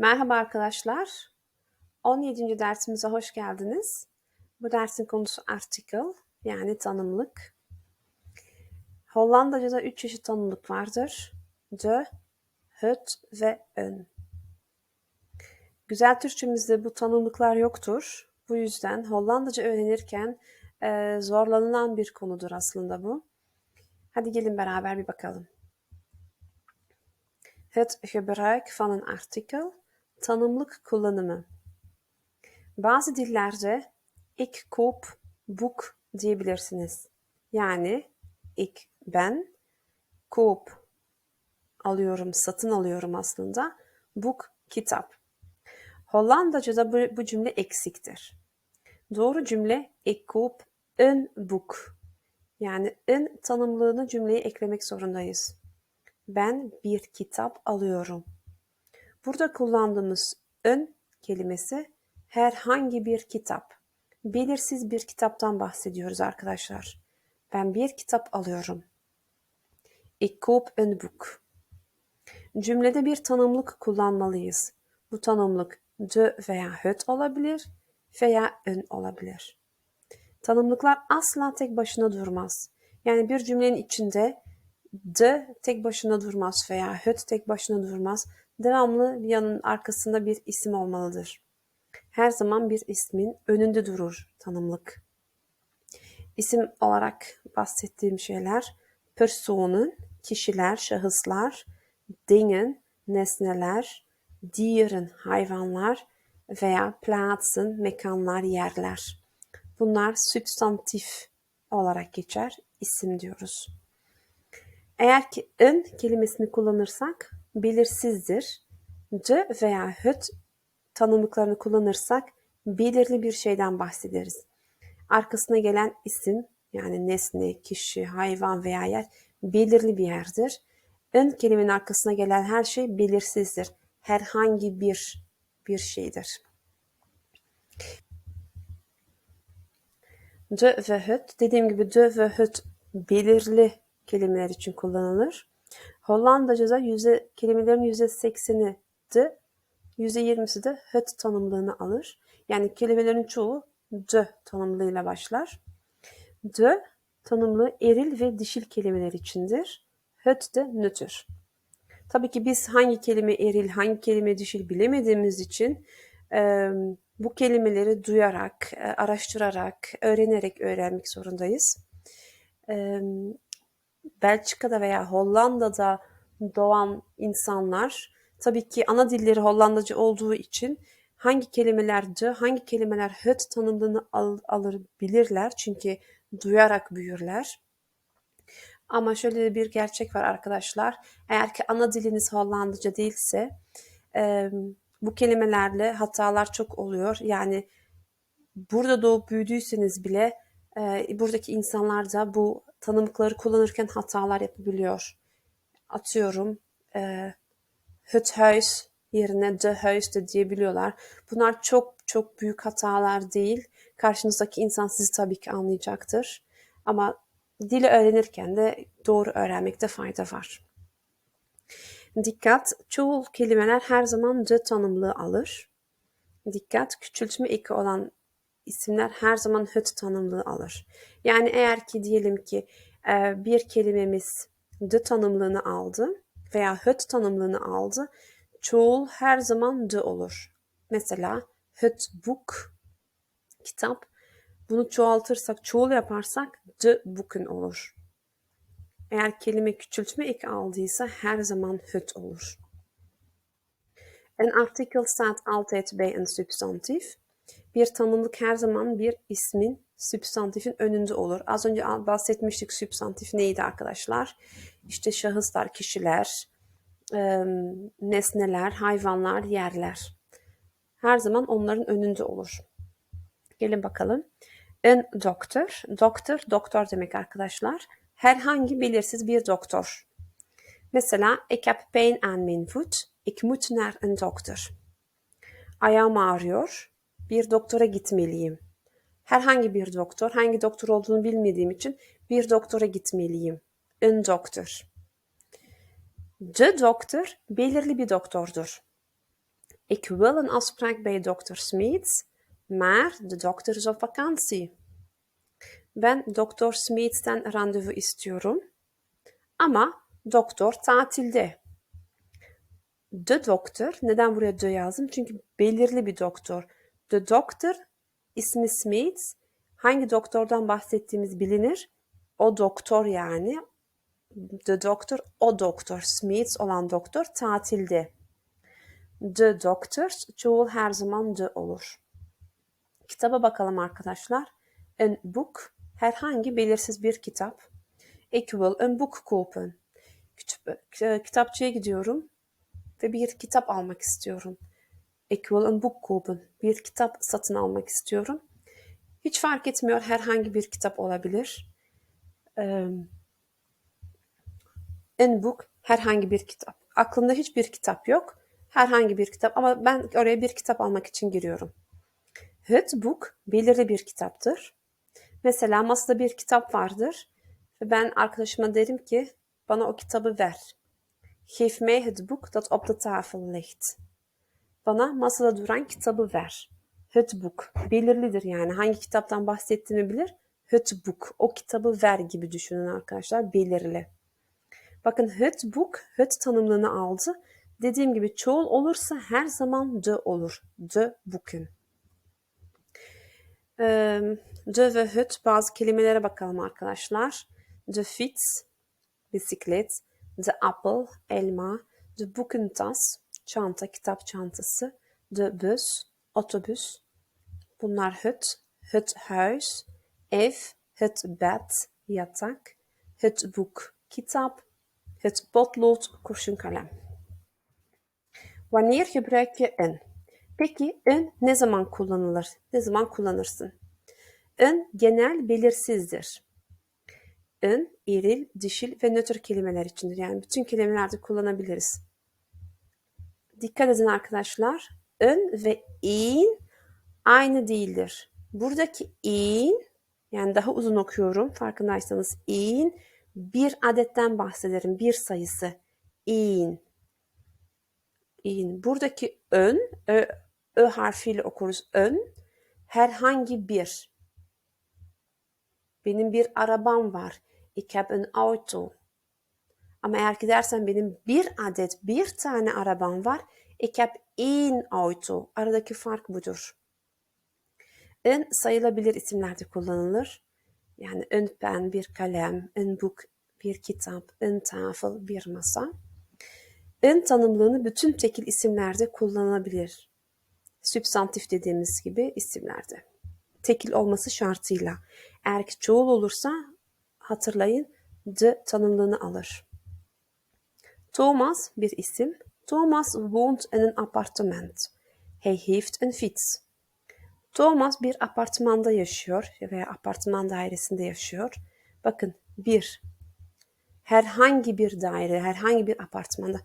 Merhaba arkadaşlar. 17. dersimize hoş geldiniz. Bu dersin konusu article yani tanımlık. Hollandaca'da üç çeşit tanımlık vardır. De, het ve ön. Güzel Türkçemizde bu tanımlıklar yoktur. Bu yüzden Hollandaca öğrenirken e, zorlanılan bir konudur aslında bu. Hadi gelin beraber bir bakalım. Het gebruik van een artikel, tanımlık kullanımı. Bazı dillerde ik koop boek diyebilirsiniz. Yani ik ben, koop alıyorum, satın alıyorum aslında. Book kitap. Hollandaca'da bu, bu cümle eksiktir. Doğru cümle ik koop een boek. Yani een tanımlığını cümleye eklemek zorundayız. Ben bir kitap alıyorum. Burada kullandığımız ön kelimesi herhangi bir kitap. Belirsiz bir kitaptan bahsediyoruz arkadaşlar. Ben bir kitap alıyorum. Ik koop een boek. Cümlede bir tanımlık kullanmalıyız. Bu tanımlık de veya het olabilir veya ön olabilir. Tanımlıklar asla tek başına durmaz. Yani bir cümlenin içinde de tek başına durmaz veya het tek başına durmaz. Devamlı yanın arkasında bir isim olmalıdır. Her zaman bir ismin önünde durur tanımlık. İsim olarak bahsettiğim şeyler personen, kişiler, şahıslar, dingen, nesneler, dieren, hayvanlar veya plaatsen, mekanlar, yerler. Bunlar sübstantif olarak geçer, isim diyoruz. Eğer ki ön kelimesini kullanırsak belirsizdir. De veya het tanımlıklarını kullanırsak belirli bir şeyden bahsederiz. Arkasına gelen isim yani nesne, kişi, hayvan veya yer belirli bir yerdir. Ön kelimenin arkasına gelen her şey belirsizdir. Herhangi bir bir şeydir. De ve het dediğim gibi de ve het belirli kelimeler için kullanılır. Hollandaca'da yüzde, kelimelerin yüzde sekseni de, yüzde yirmisi de het tanımlığını alır. Yani kelimelerin çoğu de tanımlığıyla başlar. De tanımlı eril ve dişil kelimeler içindir. Het de nötr. Tabii ki biz hangi kelime eril, hangi kelime dişil bilemediğimiz için e, bu kelimeleri duyarak, e, araştırarak, öğrenerek öğrenmek zorundayız. E, Belçika'da veya Hollanda'da doğan insanlar tabii ki ana dilleri Hollandaca olduğu için hangi kelimeler de, hangi kelimeler het tanımlığını al, alır bilirler. Çünkü duyarak büyürler. Ama şöyle bir gerçek var arkadaşlar. Eğer ki ana diliniz Hollandaca değilse e, bu kelimelerle hatalar çok oluyor. Yani burada doğup büyüdüyseniz bile e, buradaki insanlar da bu tanımlıkları kullanırken hatalar yapabiliyor. Atıyorum e, het huis yerine de huis de diyebiliyorlar. Bunlar çok çok büyük hatalar değil. Karşınızdaki insan sizi tabii ki anlayacaktır. Ama dili öğrenirken de doğru öğrenmekte fayda var. Dikkat, çoğul kelimeler her zaman de tanımlığı alır. Dikkat, küçültme eki olan isimler her zaman höt tanımlığı alır. Yani eğer ki diyelim ki e, bir kelimemiz de tanımlığını aldı veya höt tanımlığını aldı, çoğul her zaman de olur. Mesela höt book, kitap. Bunu çoğaltırsak, çoğul yaparsak de boeken olur. Eğer kelime küçültme eki aldıysa her zaman höt olur. Een artikel staat altijd bij een substantief. Bir tanımlık her zaman bir ismin, sübstantifin önünde olur. Az önce bahsetmiştik sübstantif neydi arkadaşlar? İşte şahıslar, kişiler, nesneler, hayvanlar, yerler. Her zaman onların önünde olur. Gelin bakalım. En doktor, doktor, doktor demek arkadaşlar. Herhangi belirsiz bir doktor. Mesela, ik heb pijn aan mijn voet. Ik moet naar een dokter. Ayağım ağrıyor bir doktora gitmeliyim. Herhangi bir doktor, hangi doktor olduğunu bilmediğim için bir doktora gitmeliyim. Een doktor. De doktor belirli bir doktordur. Ik wil een afspraak bij dokter Smeets, maar de dokter is op vakantie. Ben doktor Smeets'ten randevu istiyorum. Ama doktor tatilde. The doktor, neden buraya the yazdım? Çünkü belirli bir doktor. The doktor, ismi Smeets. Hangi doktordan bahsettiğimiz bilinir. O doktor yani. The doktor, o doktor. Smeets olan doktor tatilde. The doctors, çoğul her zaman the olur. Kitaba bakalım arkadaşlar. Een book, herhangi belirsiz bir kitap. Een boek kopen. Kütüp, e, kitapçıya gidiyorum ve bir kitap almak istiyorum. Een boek kopen. Bir kitap satın almak istiyorum. Hiç fark etmiyor herhangi bir kitap olabilir. Een book herhangi bir kitap. Aklımda hiçbir kitap yok. Herhangi bir kitap ama ben oraya bir kitap almak için giriyorum. Het book belirli bir kitaptır. Mesela masada bir kitap vardır ve ben arkadaşıma derim ki bana o kitabı ver. Geef mij het boek dat op de tafel ligt. Bana masada duran kitabı ver. Het boek belirlidir yani hangi kitaptan bahsettiğimi bilir. Het boek o kitabı ver gibi düşünün arkadaşlar belirli. Bakın het book het tanımlığını aldı. Dediğim gibi çoğul olursa her zaman de olur. De. Ee, de ve het bazı kelimelere bakalım arkadaşlar. De fiets, bisiklet. De appel, elma. De boekentas, çanta, kitap çantası. De bus, otobüs. Bunlar het. Het huis, ev, het bed, yatak. Het boek, kitap. Het potlood, kurşun kalem. Wanneer gebruik je een? Peki ön ne zaman kullanılır? Ne zaman kullanırsın? Ön genel belirsizdir. Ön, eril, dişil ve nötr kelimeler içindir. Yani bütün kelimelerde kullanabiliriz. Dikkat edin arkadaşlar. Ön ve in aynı değildir. Buradaki in yani daha uzun okuyorum farkındaysanız in bir adetten bahsederim. Bir sayısı. in. in. Buradaki ön ö, ö harfiyle okuruz. Ön herhangi bir. Benim bir arabam var. Ik heb een auto. Ama eğer ki dersen benim bir adet bir tane arabam var. Ik heb één auto. Aradaki fark budur. Ön sayılabilir isimlerde kullanılır. Yani een pen, bir kalem, een boek, bir kitap, een tafel, bir masa. Ön tanımlığını bütün tekil isimlerde kullanılabilir. Sübstantif dediğimiz gibi isimlerde. Tekil olması şartıyla. Eğer ki çoğul olursa hatırlayın de tanımlığını alır. Thomas bir isim. Thomas woont in een appartement. Hij heeft een fiets. Thomas bir apartmanda yaşıyor veya apartman dairesinde yaşıyor. Bakın bir. Herhangi bir daire, herhangi bir apartmanda.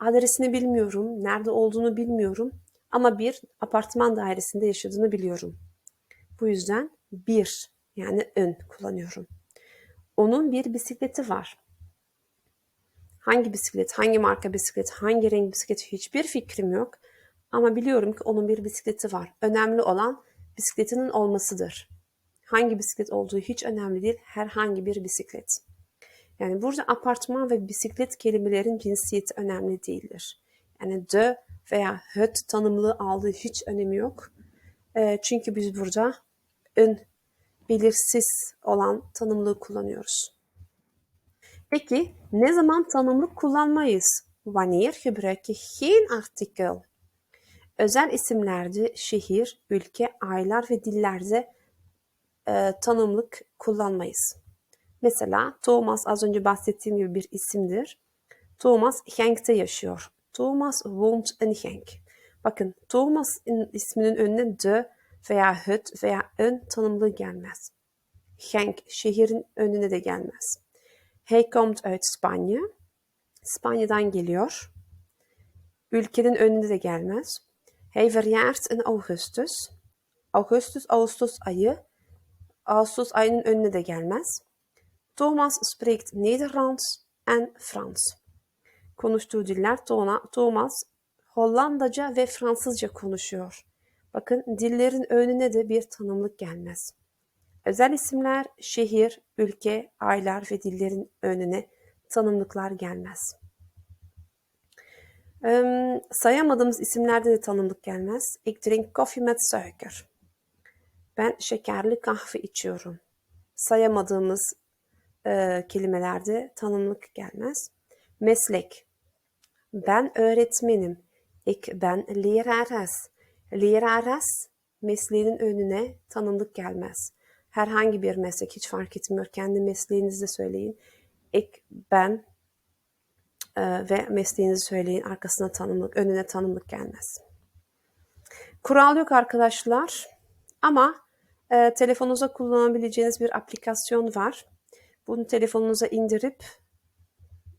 Adresini bilmiyorum, nerede olduğunu bilmiyorum ama bir apartman dairesinde yaşadığını biliyorum. Bu yüzden bir yani ön kullanıyorum. Onun bir bisikleti var. Hangi bisiklet, hangi marka bisiklet, hangi renk bisiklet hiçbir fikrim yok. Ama biliyorum ki onun bir bisikleti var. Önemli olan bisikletinin olmasıdır. Hangi bisiklet olduğu hiç önemli değil. Herhangi bir bisiklet. Yani burada apartman ve bisiklet kelimelerin cinsiyeti önemli değildir. Yani de veya höt tanımlı aldığı hiç önemi yok. E, çünkü biz burada ön belirsiz olan tanımlığı kullanıyoruz. Peki ne zaman tanımlık kullanmayız? Wanneer gebruik je geen artikel? Özel isimlerde şehir, ülke, aylar ve dillerde e, tanımlık kullanmayız. Mesela Thomas az önce bahsettiğim gibi bir isimdir. Thomas Genk'te yaşıyor. Thomas woont in Genk. Bakın Thomas'ın isminin önüne de veya het veya ön tanımlığı gelmez. Genk şehrin önüne de gelmez. Hij komt uit Spanje. İspanya'dan geliyor. Ülkenin önünde de gelmez. Hij verjaart in augustus. Augustus, Ağustos ayı. Ağustos ayının önüne de gelmez. Thomas spreekt Nederlands en Frans. Konuştuğu diller Thomas Hollandaca ve Fransızca konuşuyor. Bakın dillerin önüne de bir tanımlık gelmez. Özel isimler, şehir, ülke, aylar ve dillerin önüne tanımlıklar gelmez. Ehm, sayamadığımız isimlerde de tanımlık gelmez. Ik drink koffie met suiker. Ben şekerli kahve içiyorum. Sayamadığımız e, kelimelerde tanımlık gelmez. Meslek. Ben öğretmenim. Ik ben lerares. Lerares mesleğinin önüne tanımlık gelmez. Herhangi bir meslek hiç fark etmiyor. Kendi mesleğinizi söyleyin. Ik ben e, ve mesleğinizi söyleyin. Arkasına tanımlık, önüne tanımlık gelmez. Kural yok arkadaşlar. Ama e, telefonunuza kullanabileceğiniz bir aplikasyon var. Bunu telefonunuza indirip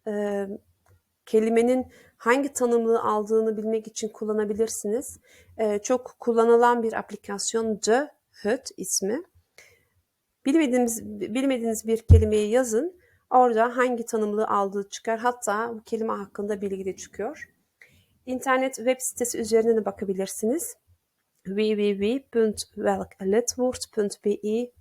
e, kelimenin hangi tanımlığı aldığını bilmek için kullanabilirsiniz. E, çok kullanılan bir aplikasyon The Hut ismi. Bilmediğiniz, bilmediğiniz bir kelimeyi yazın. Orada hangi tanımlığı aldığı çıkar. Hatta bu kelime hakkında bilgi de çıkıyor. İnternet web sitesi üzerinden de bakabilirsiniz. www.welkletwoord.be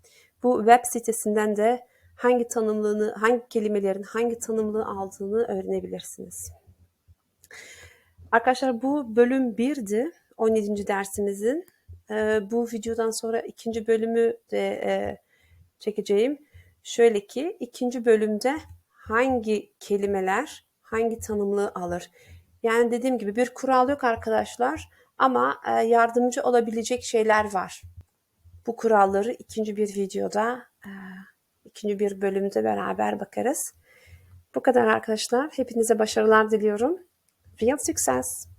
Bu web sitesinden de hangi tanımlığını, hangi kelimelerin hangi tanımlığı aldığını öğrenebilirsiniz. Arkadaşlar bu bölüm 1'di. 17. dersimizin. Ee, bu videodan sonra ikinci bölümü de e, çekeceğim. Şöyle ki ikinci bölümde hangi kelimeler hangi tanımlığı alır? Yani dediğim gibi bir kural yok arkadaşlar ama e, yardımcı olabilecek şeyler var. Bu kuralları ikinci bir videoda, e, ikinci bir bölümde beraber bakarız. Bu kadar arkadaşlar. Hepinize başarılar diliyorum. Real success!